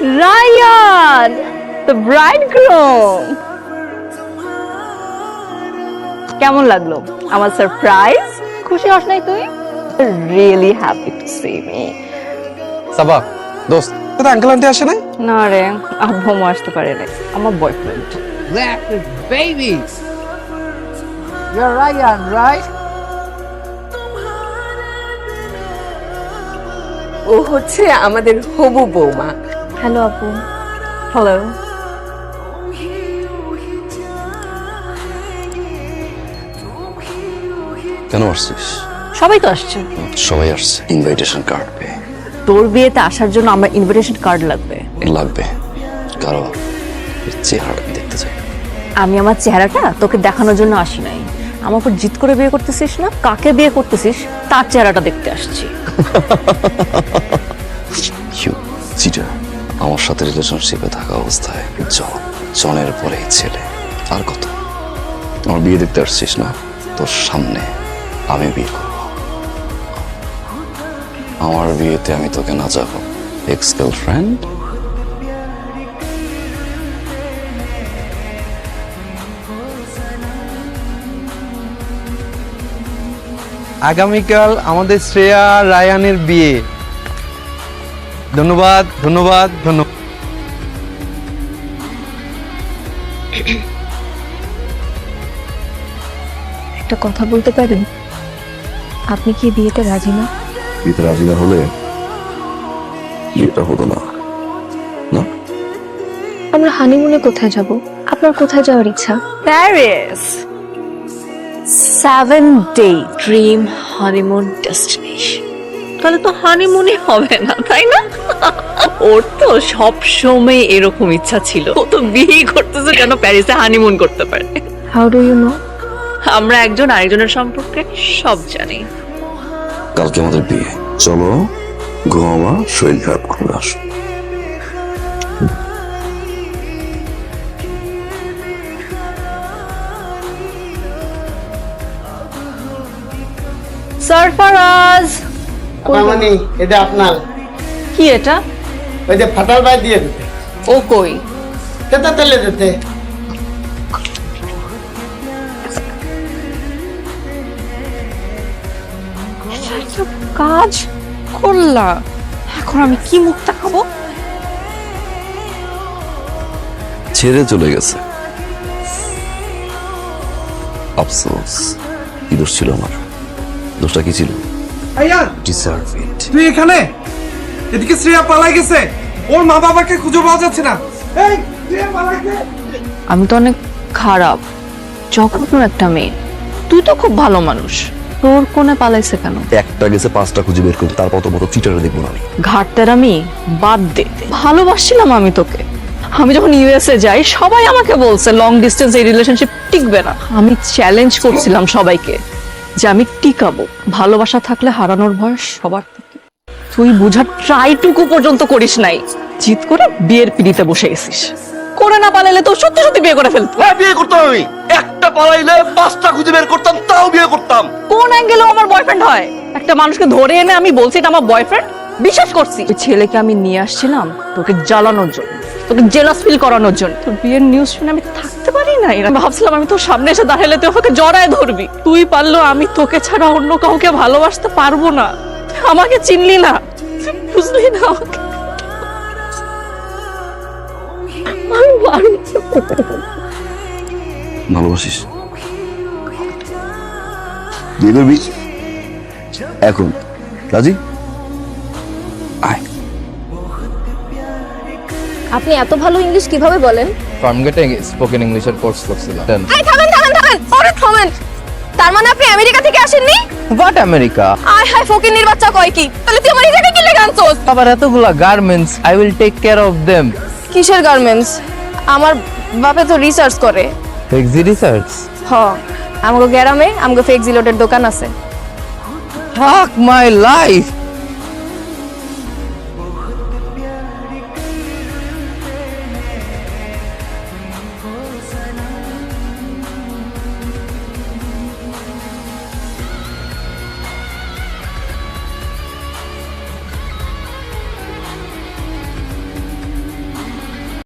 Ryan the ব্রাইডগ্রুম কেমন লাগল? আমার সারপ্রাইজ খুশি হস নাই তুই? Really happy to see me Saba দোস্ত তোর আঙ্কেল আন্টি আসে নাই? না রে আব্বু আসতে পারে নাই আমার boyfriend That is babies. You're Ryan, right? ও হচ্ছে আমাদের হবু বৌমা। হ্যালো আপু। হ্যালো কেন আসছিস? সবাই তো আসছে। সবাই আসছে। ইনভাইটেশন কার্ড পেয়ে তোর বিয়েতে আসার জন্য আমার ইনভিটেশন কার্ড লাগবে। লাগবে। কারও এর চেহারা দেখতে চাই। আমি আমার চেহারাটা তোকে দেখানোর জন্য আসি নাই। আমার উপর জিত করে বিয়ে করতেছিস না? কাকে বিয়ে করতেছিস? তার চেহারাটা দেখতে আসছি। আমার সাথে রিলেশনশিপে থাকা অবস্থায় জন, জনের পরে এই ছেলে। আর কত? আমার বিয়ে দেখতে আসছিস না? তোর সামনে আমি বিয়ে করব। আমার বিয়েতে আমি তোকে না যাব। এক্স গার্লফ্রেন্ড আগামীকাল আমাদের শ্রেয়া রায়ানের বিয়ে। ধন্যবাদ ধন্যবাদ ধন্যবাদ। একটা কথা বলতে পারেন? আপনি কি বিয়েতে রাজি না? বিয়েতে রাজি না হলে বিয়েটা হতো না। না? আমরা হানিমুনে কোথায় যাব? আপনার কোথায় যাওয়ার ইচ্ছা? Paris seven day dream honeymoon destination তাহলে তো হানিমুনই হবে না তাই না? ওর তো সব সময় এরকম ইচ্ছা ছিল। ও তো বিয়ে করতেছে কেন প্যারিসে হানিমুন করতে পারে? হাউ ডু ইউ নো আমরা একজন আরেকজনের সম্পর্কে সব জানি। কালকে আমাদের বিয়ে। চলো ঘুমাবা শরীর খারাপ করবে আসো। সারফারাজ! মানে এটা আপনার। কি এটা? ওই যে ফাটাল বাই দিয়ে দিতে। ও কই? তেতে তেলে দিতে। কাজ করলা। এখন আমি কি মুখ দেখাবো ছেড়ে চলে গেছে। আফসোস কি দোষ ছিল আমার? দোষটা কি ছিল? আয়ান ডিজার্ভ ইট তুই এখানে? এদিকে শ্রেয়া পালাই গেছে। ওর মা বাবাকে খুঁজে পাওয়া যাচ্ছে না। এই শ্রেয়া পালাই গেছে আমি তো অনেক খারাপ জঘন্য একটা মেয়ে। তুই তো খুব ভালো মানুষ। তোর কোনে পালাইছে কেন? একটা গেছে পাঁচটা খুঁজে বের করতে। তারপর তো মতো চিটারে দেখব না আমি। ঘাটতের আমি বাদ দে। ভালোবাসছিলাম আমি তোকে। আমি যখন ইউএসএ যাই সবাই আমাকে বলছে লং ডিস্টেন্স এই রিলেশনশিপ টিকবে না। আমি চ্যালেঞ্জ করছিলাম সবাইকে। যে আমি টিকাবো। ভালোবাসা থাকলে হারানোর ভয় সবার থাকে। তুই বুঝার ট্রাইটুকু পর্যন্ত করিস নাই। জিত করে বিয়ের পিড়িতে বসে গেছিস। করে না পালাইলে তো সত্যি সত্যি বিয়ে করে ফেলতো। হ্যাঁ বিয়ে করতাম আমি। একটা পালাইলে পাঁচটা খুঁজে বের করতাম তাও বিয়ে করতাম। কোন অ্যাঙ্গেলে আমার বয়ফ্রেন্ড হয়? একটা মানুষকে ধরে এনে আমি বলছি এটা আমার বয়ফ্রেন্ড বিশ্বাস করছি। ওই ছেলেকে আমি নিয়ে আসছিলাম তোকে জ্বালানোর জন্য তোকে জেলাস ফিল করানোর জন্য। তোর বিয়ের নিউজ শুনে আমি থাকতে ভাবছিলাম আমি তোর সামনে এসে দাঁড়ালে তুই আমাকে জড়ায় ধরবি। তুই পারল আমি তোকে ছাড়া অন্য কাউকে ভালোবাসতে পারব না। আমাকে চিনলি না। বুঝলি না আমাকে। ভালোবাসিস? বিয়ে করবি এখন। রাজি? আয়। আপনি এত ভালো ইংলিশ কীভাবে বলেন? ফার্মগেটে স্পোকেন ইংলিশের কোর্স করছিলাম আই থামেন থামেন থামেন। আরে থামেন। তার মানে আপনি আমেরিকা থেকে আসেননি? হোয়াট আমেরিকা আয় হায় ফকিন্নির বাচ্চা কয় কি? তাহলে তুই আমার এই জায়গায় কি লেগে আনছোস আবার এতগুলা garments I will take care of them কিসের গার্মেন্টস আমার বাপে তো রিসার্চ করে। এক্সি রিসার্চ হ। আমাগো গ্যারামে আমাগো ফেক জিলোটের দোকান আছে। ফাক মাই লাইফ